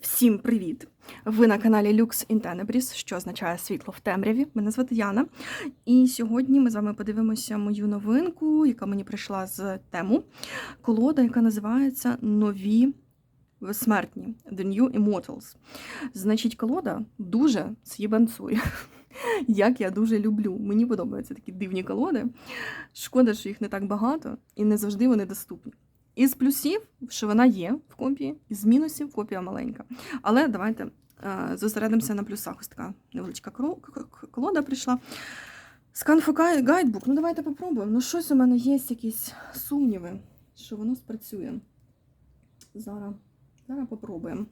Всім привіт! Ви на каналі Lux in Tenebris, що означає світло в темряві. Мене звати Яна. І сьогодні ми з вами подивимося мою новинку, яка мені прийшла з тему. Колода, яка називається Нові безсмертні The New Immortals. Значить, колода дуже з'єбанцує. Як я дуже люблю. Мені подобаються такі дивні колоди. Шкода, що їх не так багато і не завжди вони доступні. Із плюсів, що вона є в копії, із мінусів копія маленька. Але давайте е, зосередимося на плюсах. Ось така невеличка колода прийшла. Сканфо гайдбук. Ну, давайте попробуємо. Ну, щось у мене є якісь сумніви, що воно спрацює. Зараз, зараз попробуємо.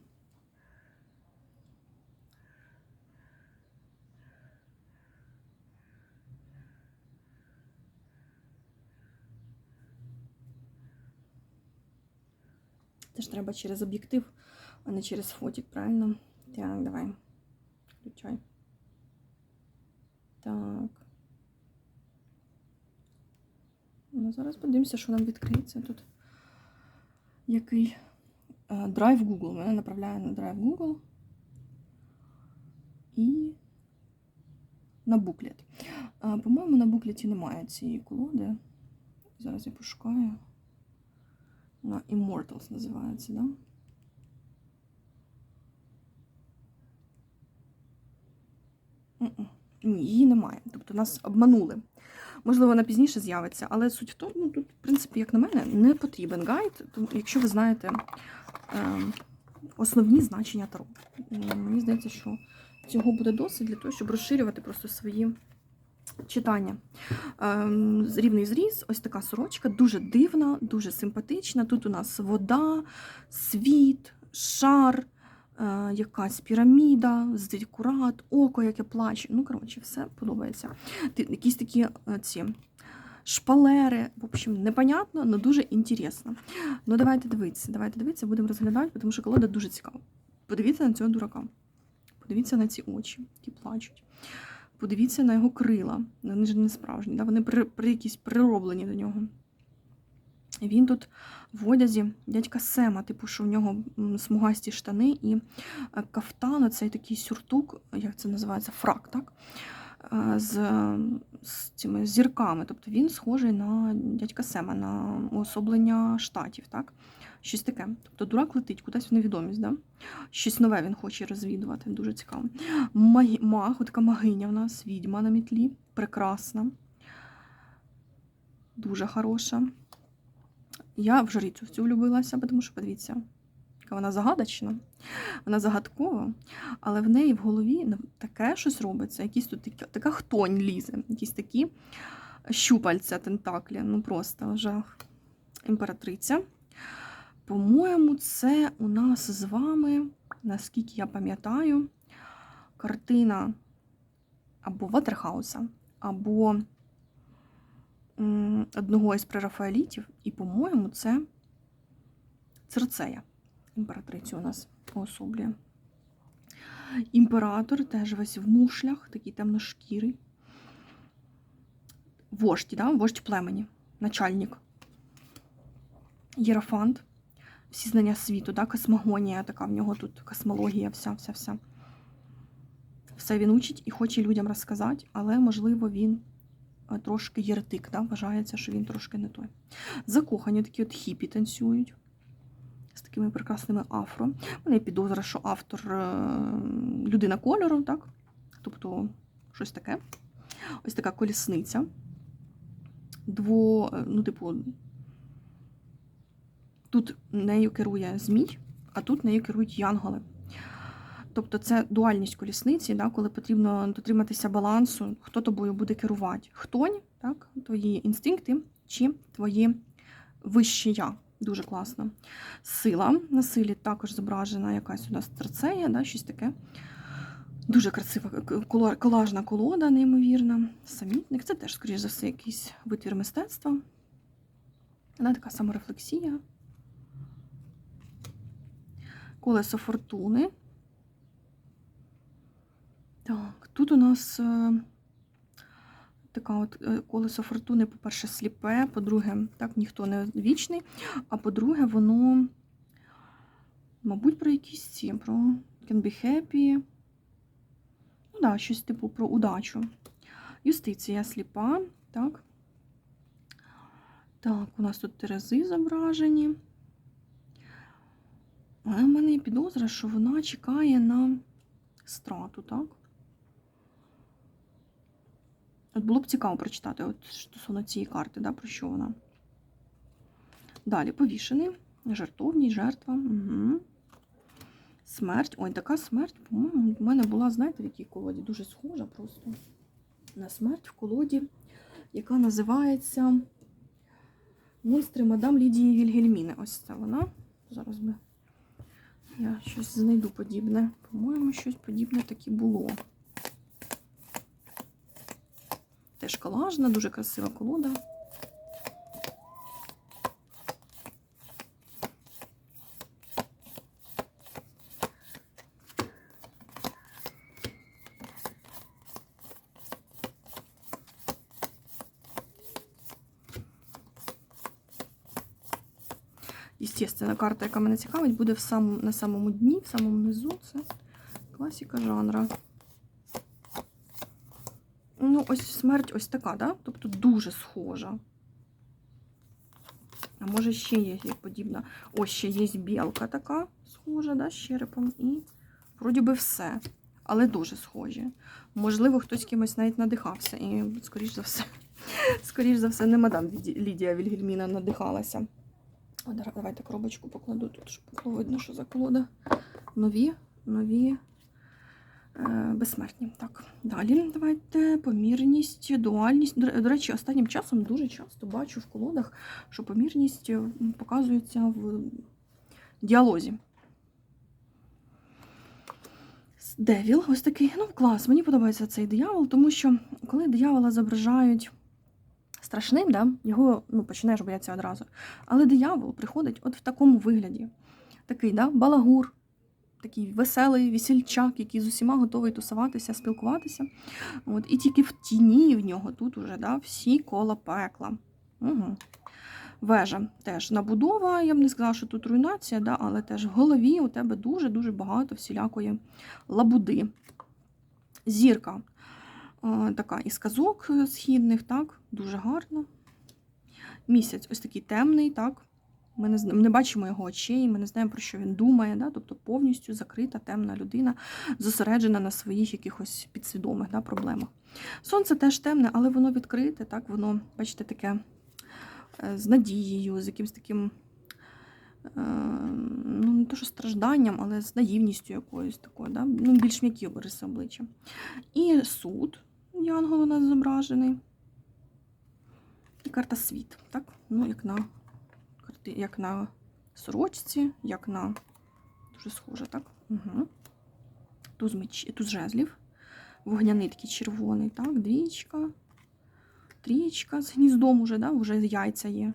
Це ж треба через об'єктив, а не через фотик, правильно? Так, давай. Включай. Так. Ну, зараз подивимося, що нам відкриється тут. Який е, драйв Google. Мене направляє на драйв Google. І на буклет. По-моєму, на буклеті немає цієї колоди. Зараз я пошукаю. Вона Immortals називається, да? Ні, її немає. Тобто нас обманули. Можливо, вона пізніше з'явиться, але суть в тому, ну, тут, в принципі, як на мене, не потрібен гайд, якщо ви знаєте е, основні значення таро. Мені здається, що цього буде досить для того, щоб розширювати просто свої читання. Ем, рівний зріз, ось така сорочка, дуже дивна, дуже симпатична. Тут у нас вода, світ, шар, е, якась піраміда, зикурат, око, яке плаче. Ну, коротше, все подобається. Якісь такі е, ці шпалери. В общем, непонятно, але дуже інтересно. Ну, давайте дивитися, давайте дивитися, будемо розглядати, тому що колода дуже цікава. Подивіться на цього дурака. Подивіться на ці очі, які плачуть. Подивіться на його крила. Вони ж не справжні, да? вони при, при якісь прироблені до нього. Він тут в одязі дядька Сема, типу, що в нього смугасті штани і е, кафтан, оцей такий сюртук, як це називається, фрак, так? Е, З, з цими зірками. Тобто він схожий на дядька Сема, на уособлення штатів, так? Щось таке. Тобто дурак летить кудись в невідомість, да? щось нове він хоче розвідувати, дуже цікаво. Магі... Маг, така магиня в нас, відьма на мітлі, прекрасна, дуже хороша. Я в жрицю в цю влюбилася, тому що, подивіться, вона загадочна, вона загадкова, але в неї в голові таке щось робиться, якісь тут такі, така хтонь лізе, якісь такі щупальця, тентаклі, ну просто жах. Імператриця. По-моєму, це у нас з вами, наскільки я пам'ятаю, картина або Ватерхауса, або одного із прерафаелітів, і, по-моєму, це Церцея. Імператрицю у нас уособлює. Імператор теж весь в мушлях, такий темношкірий. Вождь, да? вождь племені, начальник. Єрофант. Всі знання світу, да? космогонія, така в нього тут космологія, вся, вся, вся. Все він учить і хоче людям розказати, але, можливо, він е, трошки єретик, да? вважається, що він трошки не той. Закохані такі от хіпі танцюють з такими прекрасними афро. У мене підозра, що автор е, людина кольору, так? Тобто щось таке. Ось така колісниця. Дво, е, ну, типу, тут нею керує змій, а тут нею керують янголи. Тобто це дуальність колісниці, да, коли потрібно дотриматися балансу, хто тобою буде керувати. Хтонь, так, твої інстинкти чи твої вищі я. Дуже класно. Сила. На силі також зображена якась у нас терцея, да, щось таке. Дуже красива колажна колода, неймовірна. Самітник. Це теж, скоріш за все, якийсь витвір мистецтва. Вона така саморефлексія. Колесо фортуни. Так, тут у нас е, така от е, колесо фортуни, по-перше, сліпе, по-друге, так, ніхто не вічний, а по-друге, воно Мабуть, про якісь ці, про can be happy. Ну да, щось типу про удачу. Юстиція сліпа, так. Так, у нас тут терези зображені. Але в мене є підозра, що вона чекає на страту, так? От було б цікаво прочитати от стосовно цієї карти, да, про що вона. Далі повішений, жертовність, жертва. Угу. Смерть. Ой, така смерть, по-моєму, в мене була, знаєте, в якій колоді? Дуже схожа просто на смерть в колоді, яка називається Монстри мадам Лідії Вільгельміни. Ось це вона. Зараз би я щось знайду подібне. По-моєму, щось подібне таке було. Теж колажна, дуже красива колода. Карта, яка мене цікавить, буде в сам, на самому дні, в самому низу. Це класика жанра. Ну, ось смерть ось така, да? Тобто дуже схожа. А може ще є подібна. Ось ще є білка така схожа, да, з черепом. І вроді би все. Але дуже схожі. Можливо, хтось кимось навіть надихався. І, скоріш за все, скоріш за все, не мадам Лідія Вільгельміна надихалася. О, давайте коробочку покладу тут, щоб було видно, що за колода. Нові, нові е, безсмертні. Так, далі давайте помірність, дуальність. До, речі, останнім часом дуже часто бачу в колодах, що помірність показується в діалозі. Девіл, ось такий, ну, клас, мені подобається цей диявол, тому що коли диявола зображають страшним, да? його ну, починаєш боятися одразу. Але диявол приходить от в такому вигляді. Такий да? балагур, такий веселий весільчак, який з усіма готовий тусуватися, спілкуватися. От, І тільки в тіні в нього тут уже да? всі кола пекла. Угу. Вежа теж набудова, я б не сказала, що тут руйнація, да? але теж в голові у тебе дуже-дуже багато всілякої лабуди. Зірка така із казок східних, так, дуже гарно. Місяць ось такий темний, так. Ми не ми не бачимо його очей, ми не знаємо, про що він думає. Да? Тобто повністю закрита, темна людина, зосереджена на своїх якихось підсвідомих да, проблемах. Сонце теж темне, але воно відкрите, так, воно, бачите, таке е, з надією, з якимось таким, е, ну, не то, що стражданням, але з наївністю якоюсь такою, да? ну, більш м'які обриси обличчя. І суд. Янгол у нас зображений. І карта світ, так? Ну, як на як на сорочці, як на дуже схоже, так? Угу. Туз, меч... Туз жезлів. Вогняний такий червоний, так, двічка, трічка з гніздом уже, да? вже яйця є.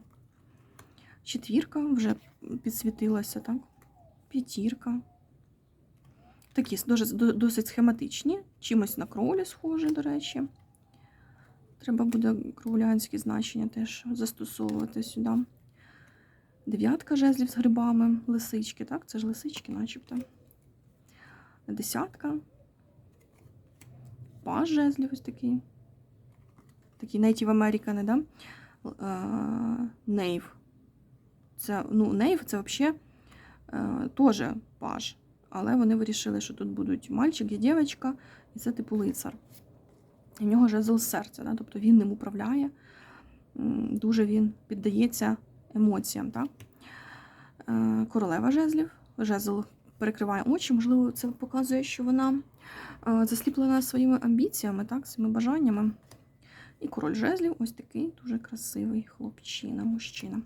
Четвірка вже підсвітилася, так? П'ятірка. Такі досить схематичні, чимось на кролі схожі, до речі. Треба буде кроулянські значення теж застосовувати сюди. Дев'ятка жезлів з грибами, лисички, так? Це ж лисички, начебто. Десятка. Паж жезлів ось такий. Такий Native American, да? Нейв. Це, ну, Нейв це взагалі е, теж паж. Але вони вирішили, що тут будуть мальчик і дівчинка, і це типу лицар. І в нього жезл серця, да? тобто він ним управляє, дуже він піддається емоціям. Так? Е, королева жезлів, жезл перекриває очі, можливо, це показує, що вона е, засліплена своїми амбіціями, так? своїми бажаннями. І король жезлів ось такий дуже красивий хлопчина, мужчина.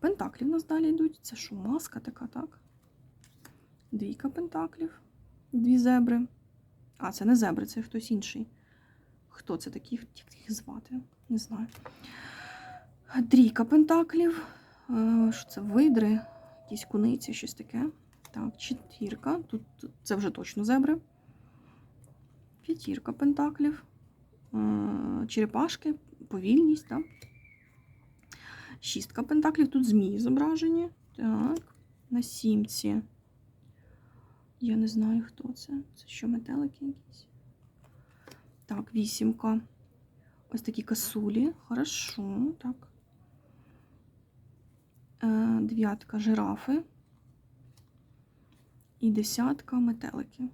Пентаклі в нас далі йдуть. Це що, маска така, так? Двійка пентаклів, дві зебри. А, це не зебри, це хтось інший. Хто це такі? Як їх звати? Не знаю. Трійка пентаклів. Е, що це? Видри, якісь куниці, щось таке. Так, четвірка. Тут це вже точно зебри. П'ятірка пентаклів. Е, черепашки, повільність, так? Шістка пентаклів. Тут змії зображені. Так, на сімці Я не знаю, хто це. Це що, метелики якісь? Так, вісімка. Ось такі касулі. Хорошо, так. Е, дев'ятка жирафи. І десятка метелики.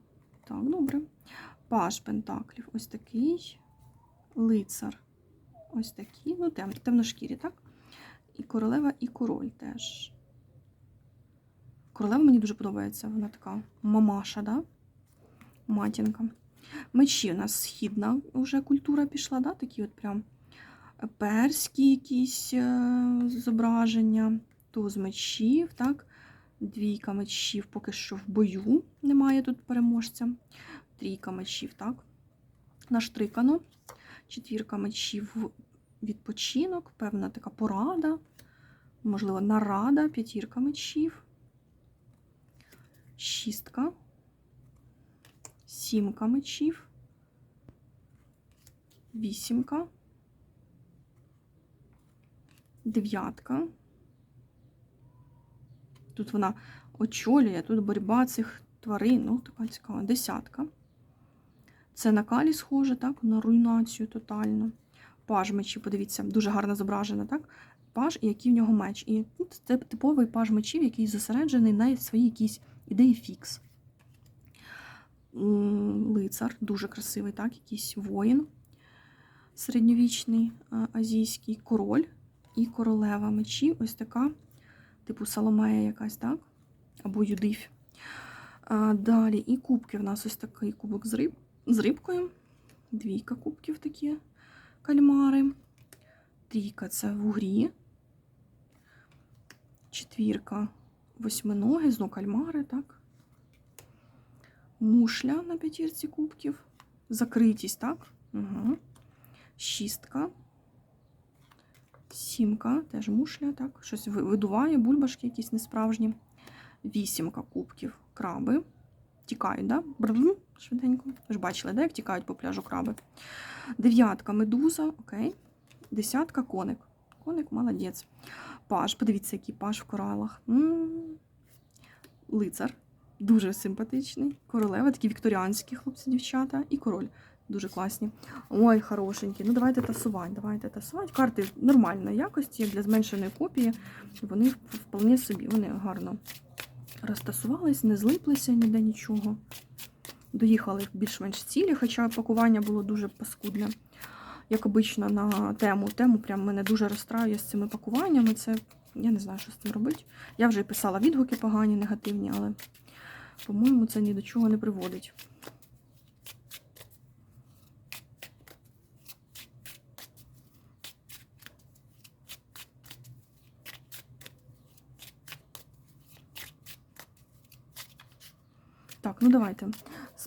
Так, добре. Паж пентаклів. Ось такий. Лицар. Ось такі. Ну, тем, темношкірі, так? І королева, і король теж. Королева мені дуже подобається. Вона така мамаша, да? матінка. Мечі у нас східна вже культура пішла, да? такі от прям перські якісь е, зображення, туз мечів, так? Двійка мечів поки що в бою немає тут переможця. Трійка мечів, так? Наштрикано. Четвірка мечів відпочинок, певна така порада, можливо, нарада, п'ятірка мечів. Шістка, сімка мечів, вісімка, дев'ятка. Тут вона очолює, тут боротьба цих тварин, ну, така цікава, десятка. Це на калі схоже, так, на руйнацію тотальну. Паж мечів, подивіться, дуже гарно зображено, так? Паж і який в нього меч. І це типовий паж мечів, який зосереджений на своїй якійсь ідеї фікс. Лицар, дуже красивий, так, якийсь воїн середньовічний, азійський, король і королева мечів. Ось така, типу Соломея якась, так? Або Юдиф. Далі і кубки в нас ось такий кубок з, риб, з рибкою. Двійка кубків такі кальмари. Трійка це вугрі. Четвірка восьминоги, знову кальмари, так? Мушля на п'ятірці кубків. Закритість, так? Угу. Шістка. Сімка, теж мушля, так? Щось видуває, бульбашки якісь несправжні. Вісімка кубків, краби. Тікають, да? Брррр, швиденько. Ви ж бачили, да, як тікають по пляжу краби. Дев'ятка медуза, окей. Десятка коник. Коник молодець. Паж, подивіться, який паж в коралах. М. Лицар. Дуже симпатичний. Королева, такі вікторіанські хлопці, дівчата. І король. Дуже класні. Ой, хорошенькі. Ну, давайте тасувати. Давайте тасувати. Карти нормальної якості, як для зменшеної копії. Вони вполне собі, вони гарно розтасувались, не злиплися ніде нічого. Доїхали більш-менш цілі, хоча пакування було дуже паскудне як обично, на тему. Тему прям мене дуже розстраює з цими пакуваннями. Це я не знаю, що з цим робити. Я вже писала відгуки погані, негативні, але, по-моєму, це ні до чого не приводить. Так, ну давайте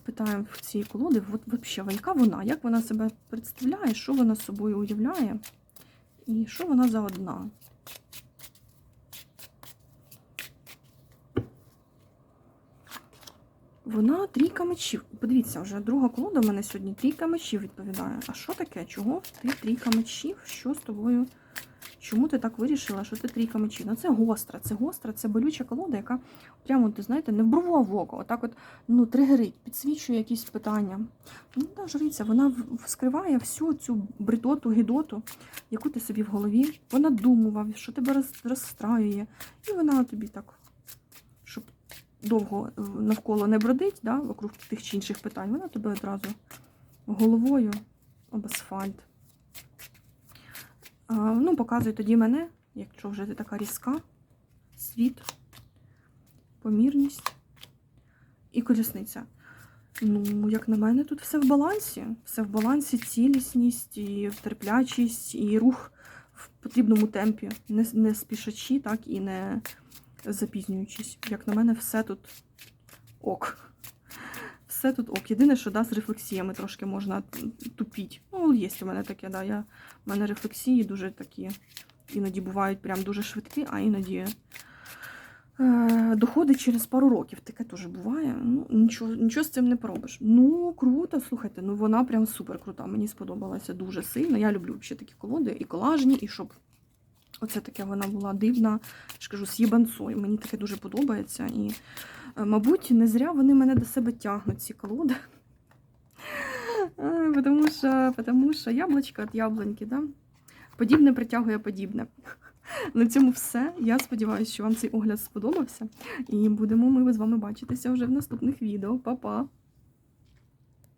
спитаємо в цій колоди, от взагалі, яка вона, як вона себе представляє, що вона собою уявляє, і що вона за одна. Вона трійка мечів. Подивіться, вже друга колода в мене сьогодні трійка мечів відповідає. А що таке? Чого ти трійка мечів? Що з тобою? Чому ти так вирішила, що ти трійка мечів? Ну це гостра, це гостра, це болюча колода, яка прямо, ти знаєте, не в брову, а в око. Отак от ну, тригерить, підсвічує якісь питання. Ну, та жриця, вона вскриває всю цю бритоту, гідоту, яку ти собі в голові понадумував, що тебе розстраює. І вона тобі так, щоб довго е, навколо не бродить, да, вокруг тих чи інших питань, вона тебе одразу головою об асфальт. Ну, показує тоді мене, якщо вже ти така різка, світ, помірність і колісниця. Ну, як на мене, тут все в балансі. Все в балансі, цілісність, і терплячість, і рух в потрібному темпі, не, не спішачи, так і не запізнюючись. Як на мене, все тут ок. Все тут ок. Єдине, що да, з рефлексіями трошки можна тупіть. Ну, є у мене таке, да. Я, у мене рефлексії дуже такі. Іноді бувають прям дуже швидкі, а іноді е, доходить через пару років. Таке теж буває. Ну, нічого, нічого з цим не поробиш. Ну, круто, слухайте, ну вона прям супер крута. Мені сподобалася дуже сильно. Я люблю взагалі такі колоди, і колажні, і щоб оце таке вона була дивна. Я ж кажу, з єбанцою. Мені таке дуже подобається. І Мабуть, не зря вони мене до себе тягнуть, ці колоди. Е, Потому що, потому що яблучко від яблуньки, да? Подібне притягує подібне. На цьому все. Я сподіваюся, що вам цей огляд сподобався. І будемо ми з вами бачитися вже в наступних відео. Па-па!